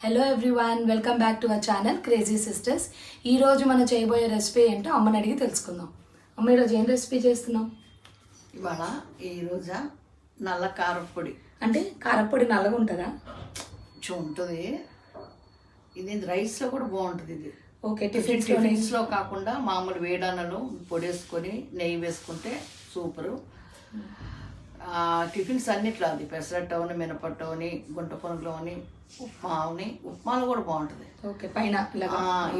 Hello everyone welcome back to our channel crazy sisters ఈ రోజు మనం చేయబోయే రెసిపీ ఏంటో అమ్మని అడిగి తెలుసుకుందాం. అమ్మ ఈరోజు ఏం రెసిపీ చేస్తున్నాం ఇవాళ ఈ రోజా నల్ల కారపొడి అంటే కారపొడి నల్లగా ఉంటుందా? కొంచెం ఉంటుంది. ఇది రైస్లో కూడా బాగుంటుంది ఇది. ఓకే టిఫిన్ టిఫిన్స్ టిఫిన్స్లో కాకుండా మామూలు వేడన్నలు పొడి వేసుకొని నెయ్యి వేసుకుంటే సూపరు. టిఫిన్స్ అన్నిట్లో అది పెసరట్టవని మినపట్టవని గుంట పునుగులని ఉప్మా అవని ఉప్మాలో కూడా బాగుంటుంది. ఓకే పైన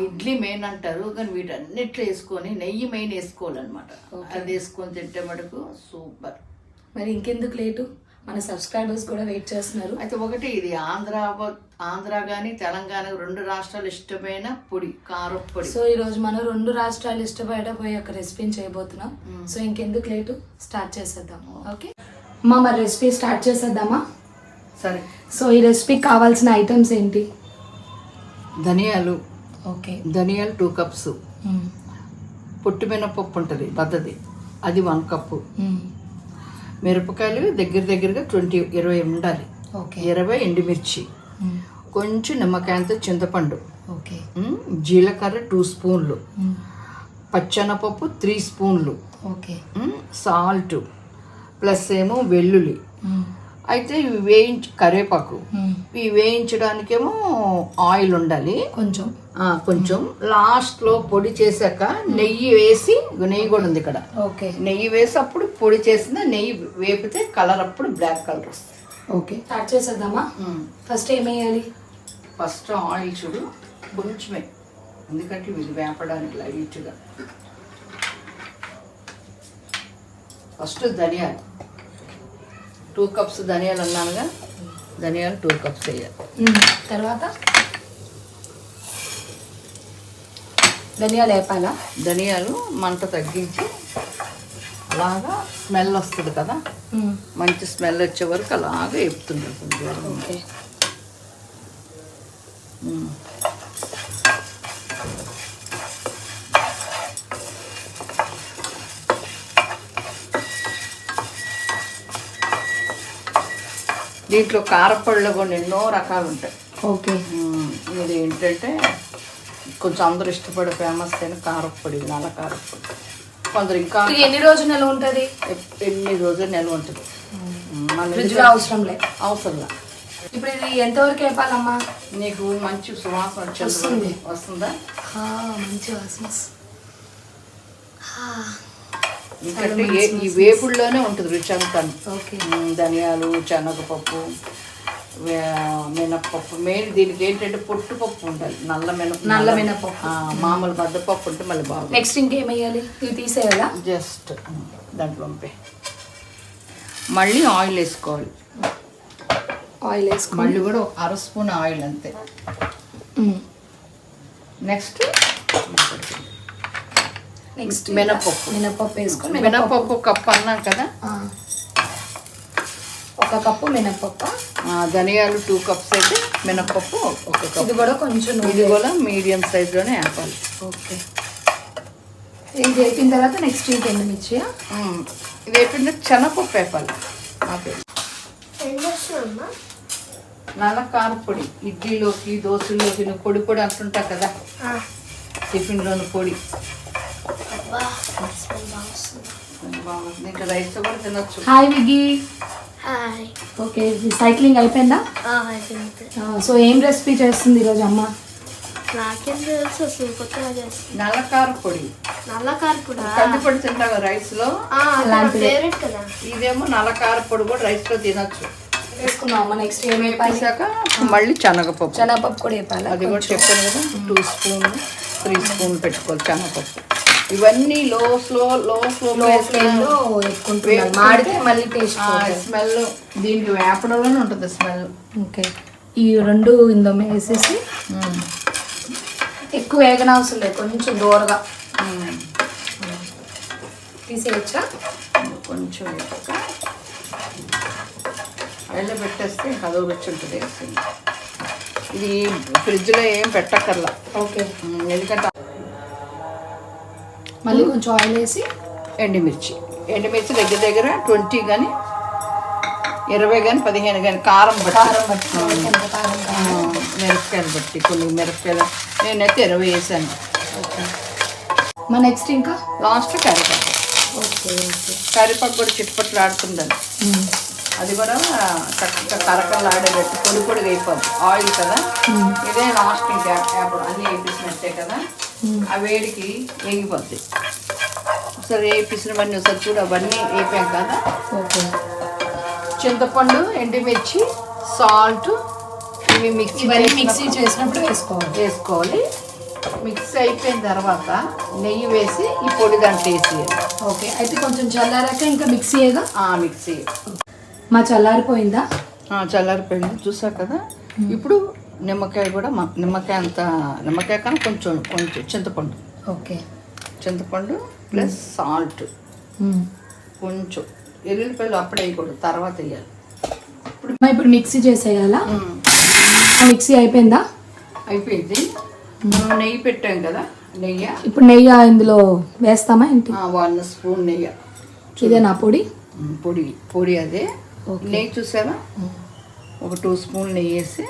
ఇడ్లీ మెయిన్ అంటారు కానీ వీటన్నిట్లో వేసుకొని నెయ్యి మెయిన్ వేసుకోవాలన్నమాట. అది వేసుకొని తింటే మటుకు సూపర్. మరి ఇంకెందుకు లేటు? మన సబ్స్క్రైబర్స్ కూడా వెయిట్ చేస్తున్నారు. అయితే ఒకటి ఇది ఆంధ్ర ఆంధ్ర కానీ తెలంగాణ రెండు రాష్ట్రాలు ఇష్టమైన పొడి కారం పొడి. సో ఈ రోజు మనం రెండు రాష్ట్రాలు ఇష్టపడబోయే ఒక రెసిపీని చేయబోతున్నాం. సో ఇంకెందుకు లేటు? స్టార్ట్ చేసేద్దాం. ఓకే అమ్మ మరి రెసిపీ స్టార్ట్ చేసేద్దామా? సరే. సో ఈ రెసిపీకి కావాల్సిన ఐటమ్స్ ఏంటి? ధనియాలు. ఓకే ధనియాలు టూ కప్స్ పొట్టు మినపప్పు ఉంటుంది బద్దది అది వన్ కప్పు మిరపకాయలు దగ్గర దగ్గరగా ట్వంటీ ఇరవై ఉండాలి. ఓకే. ఇరవై ఎండుమిర్చి కొంచెం నిమ్మకాయంత చింతపండు జీలకర్ర టూ స్పూన్లు పచ్చెనపప్పు త్రీ స్పూన్లు ఓకే. సాల్ట్ ప్లస్ ఏమో వెల్లుల్లి అయితే ఇవి వేయించి కరివేపాకు. ఇవి వేయించడానికేమో ఆయిల్ ఉండాలి. కొంచెం. కొంచెం. లాస్ట్లో పొడి చేశాక నెయ్యి వేసి నెయ్యి కూడా ఉంది ఇక్కడ. ఓకే. నెయ్యి వేసి అప్పుడు పొడి చేసిన నెయ్యి వేపితే కలర్ అప్పుడు బ్లాక్ కలర్ వస్తుంది. ఓకే. స్టార్ట్ చేసేద్దామా? ఫస్ట్ ఏం వేయాలి? ఫస్ట్ ఆయిల్ చూడు. కొంచెమే. ఎందుకంటే ఇది వేపడానికి లైట్గా. ఫస్ట్ ధనియాలు. టూ కప్స్ ధనియాలు అన్నానుగా. ధనియాలు టూ కప్స్ వేయాలి తర్వాత? ధనియాలు వేపాలా? ధనియాలు మంట తగ్గించి అలాగా స్మెల్ వస్తుంది కదా. మంచి స్మెల్ వచ్చే వరకు అలాగా వేపుతుంటుంది ఓకే. దీంట్లో కారపళ్ళు కూడా ఎన్నో రకాలు ఉంటాయి. ఓకే. ఇది ఏంటంటే కొంచెం అందరూ ఇష్టపడే ఫేమస్ అయిన కారప్పొడి నల్ల కారప్పొడి. కొందరు ఇంకా ఎన్ని రోజులు నిల్వ ఉంటుంది? ఎన్ని రోజులు నిల్వ ఉంటుంది. లో. అవసరం లే. అవసరంలా ఇప్పుడు ఇది ఎంతవరకు వేపాలమ్మా? నీకు మంచి సువాసన వస్తుంది. వస్తుందా? మంచి వాసన ఎందుకంటే ఈ వేపుడులోనే ఉంటుంది రుచి. ధనియాలు శనగపప్పు మినప్పప్పు. మెయిన్ దీనికి ఏంటంటే పొట్టుపప్పు ఉండాలి. నల్ల మినప నల్ల మినపప్పు. మామూలు బద్దపప్పు ఉంటే మళ్ళీ బాగుంది నెక్స్ట్ ఇంకేం వేయాలి ఇవి తీసేయాలా? జస్ట్ దాంట్లో పంపే మళ్ళీ ఆయిల్ వేసుకోవాలి. ఆయిల్ వేసుకో. మళ్ళీ కూడా ఒక అర స్పూన్ ఆయిల్ అంతే. నెక్స్ట్ నెక్స్ట్ మినపప్పు. మినపప్పు. వేసుకొని మినపప్పు కప్పు అన్నాం కదా. ఒక కప్పు మినపప్పు. ఆ, ధనియాలు టూ కప్స్ అయితే మినపప్పు ఒక కప్ ఇది కూడా కొంచెం ఇది నూనె కూడా మీడియం సైజులోనే వేపాలి ఓకే. ఇది అయిపోయిన తర్వాత నెక్స్ట్ ఇంక ఎండుమిర్చి. ఇది ఏంటంటే శనగపప్పు వేపాలి. నల్ల కారపొడి ఇడ్లీలోకి దోశల్లోకి నువ్వు పొడి పొడి అంటుంటా కదా? టిఫిన్లోని పొడి. ఇంకా రైస్ కూడా తినొచ్చు hi Vigi hi okay cycling అయిపోయిందా సో ఏం రెసిపీ చేస్తుంది ఈరోజు అమ్మ? నాకేం తెలుసు అసలు కొత్తగా చేస్తాను నల్ల కారపొడి నల్ల కార్పుడా కందిపొడి తింటావు రైస్లో. ఫేవరెట్ కదా. ఇదేమో నల్ల కారపొడి కూడా రైస్లో తినొచ్చు అమ్మ నెక్స్ట్ ఏం వేపాలి? వేసాక మళ్ళీ శనగపప్పు. శనగపప్పు కూడా వేపాలి? అది కూడా చెప్పాను కదా టూ స్పూన్ త్రీ స్పూన్ పెట్టుకోవాలి శనగపప్పు. ఇవన్నీ లో స్లో లో స్లో మాడితే మళ్ళీ టేస్ట్ స్మెల్ దీనికి వేపడంలోనే ఉంటుంది స్మెల్ ఓకే. ఈ రెండు ఇందో వేసేసి ఎక్కువ వేగన అవసరం లేదు. కొంచెం దూరగా. తీసేయచ్చా? కొంచెం ఆయిల్లో పెట్టేస్తే అదో ఉంటుంది ఇది ఫ్రిడ్జ్లో ఏం పెట్టక్కర్లా. ఓకే. ఎందుకంటే మళ్ళీ కొంచెం ఆయిల్ వేసి ఎండుమిర్చి. ఎండుమిర్చి దగ్గర దగ్గర ట్వంటీ కానీ ఇరవై కానీ పదిహేను కానీ కారం బట్టి. కారం బట్టి. మిరపకాయలు బట్టి కొన్ని మిరపకాయలు. నేనైతే ఇరవై వేసాను. ఓకే. మా నెక్స్ట్ ఇంకా? లాస్ట్ కరివేపాకు. Okay okay. కరివేపాకు కూడా చిట్పట్లు ఆడుతుందని అది కూడా చక్కగా కరకలాడేటట్టు పొడి పొడిగా అయిపోద్ది. ఆయిల్ కదా. ఇదే లాస్ట్ ఇంకా అప్పుడు అన్నీ వేపించినట్టే కదా. ఆ వేడికి వేగిపోద్ది. ఒకసారి వేపించినవన్నీ ఒకసారి చూడు అవన్నీ వేపాం కదా. ఓకే. చింతపండు ఎండుమిర్చి సాల్ట్ ఇవి మిక్సీ ఇవన్నీ మిక్సీ చేసినప్పుడు వేసుకోవాలి. వేసుకోవాలి. మిక్స్ అయిపోయిన తర్వాత నెయ్యి వేసి ఈ పొడి దాంట్లో వేసేయాలి. ఓకే. అయితే కొంచెం చల్లారాక ఇంకా మిక్సీయేగా ఆ మిక్సీ మా చల్లారిపోయిందా? చల్లారిపోయింది. చూసా కదా? ఇప్పుడు నిమ్మకాయ కూడా మ- నిమ్మకాయ అంత నిమ్మకాయ కన్నా కొంచెం కొంచెం చింతపండు. ఓకే. చింతపండు ప్లస్ సాల్ట్. కొంచెం. ఎల్లుల్లిపాయలు అప్పుడే వేయకూడదు తర్వాత వేయాలి. మా ఇప్పుడు మిక్సీ చేసేయాలా? మిక్సీ అయిపోయిందా? అయిపోయింది. మనం నెయ్యి పెట్టాం కదా నెయ్యి. ఇప్పుడు నెయ్యి ఇందులో వేస్తామా ఏంటి? వన్ స్పూన్ నెయ్యి. ఇదే నా పొడి? పొడి పొడి అదే. నెయ్యి చూసారా ఒక టూ స్పూన్ నెయ్యి వేసి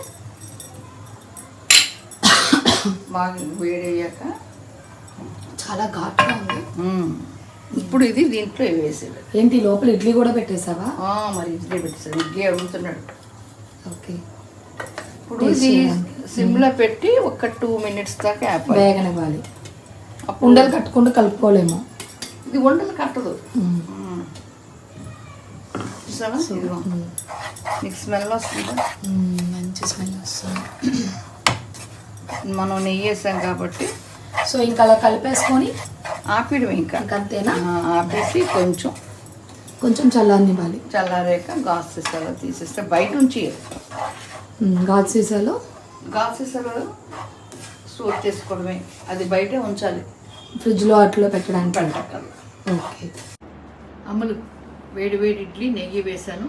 బాగా వేడి అయ్యాక చాలా ఘాట్గా ఉంది. ఇప్పుడు ఇది దీంట్లో వేసేది? ఏంటి లోపల ఇడ్లీ కూడా పెట్టేసావా మరి ఇడ్లీ పెట్టేసాడు ఇడ్లీ అడుగుతున్నాడు. ఓకే. ఇప్పుడు ఇది సిమ్లో పెట్టి ఒక టూ మినిట్స్ దాకా వేగనివ్వాలి. ఉండలు కట్టుకుంటూ కలుపుకోలేము. ఇది వంటలు కట్టదు. చూసావా? నీకు స్మెల్ వస్తుందా? మంచి స్మెల్ వస్తుంది. మనం నెయ్యి వేసాం కాబట్టి. సో ఇంకా అలా కలిపేసుకొని ఆపిడం ఇంకా. ఆ, ఆపేసి కొంచెం కొంచెం చల్లారనివ్వాలి. చల్లారాక గాజు సీసాలో తీసేస్తే బయట ఉంచి గాజు సీసాలో? గాజు సీసాలో స్టోర్ చేసుకోవడమే. అది బయటే ఉంచాలి. ఫ్రిడ్జ్లో అట్లో పెట్టడానికి. పెట్టక్కర్లా ఓకే. అమ్ములు వేడి వేడి ఇడ్లీ నెయ్యి వేసాను.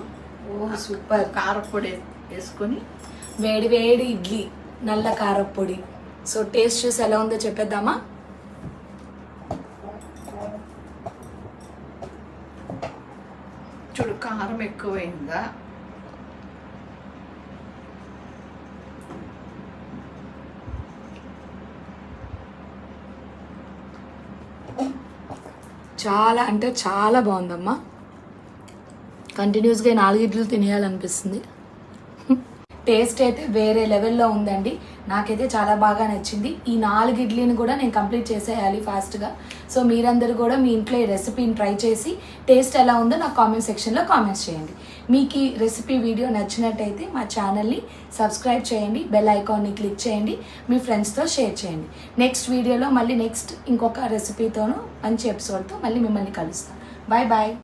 Oh super. కారపొడి వేసుకొని వేడి వేడి ఇడ్లీ. నల్ల కారపొడి సో టేస్ట్ చూసి ఎలా ఉందో చెప్పేద్దామా? చూడు కారం ఎక్కువైందా? చాలా అంటే చాలా బాగుందమ్మా. కంటిన్యూస్గా ఈ నాలుగు ఇడ్లు తినేయాలనిపిస్తుంది. టేస్ట్ అయితే వేరే లెవెల్లో ఉందండి. నాకైతే చాలా బాగా నచ్చింది. ఈ నాలుగు ఇడ్లీని కూడా నేను కంప్లీట్ చేసేయాలి ఫాస్ట్గా. సో మీరందరూ కూడా మీ ఇంట్లో ఈ రెసిపీని ట్రై చేసి టేస్ట్ ఎలా ఉందో నా కామెంట్ సెక్షన్లో కామెంట్స్ చేయండి. మీకు ఈ రెసిపీ వీడియో నచ్చినట్టయితే మా ఛానల్ని సబ్స్క్రైబ్ చేయండి బెల్ ఐకాన్ని క్లిక్ చేయండి మీ ఫ్రెండ్స్తో షేర్ చేయండి. నెక్స్ట్ వీడియోలో మళ్ళీ నెక్స్ట్ ఇంకొక రెసిపీతోనూ మంచి ఎపిసోడ్తో మళ్ళీ మిమ్మల్ని కలుస్తాను బాయ్ బాయ్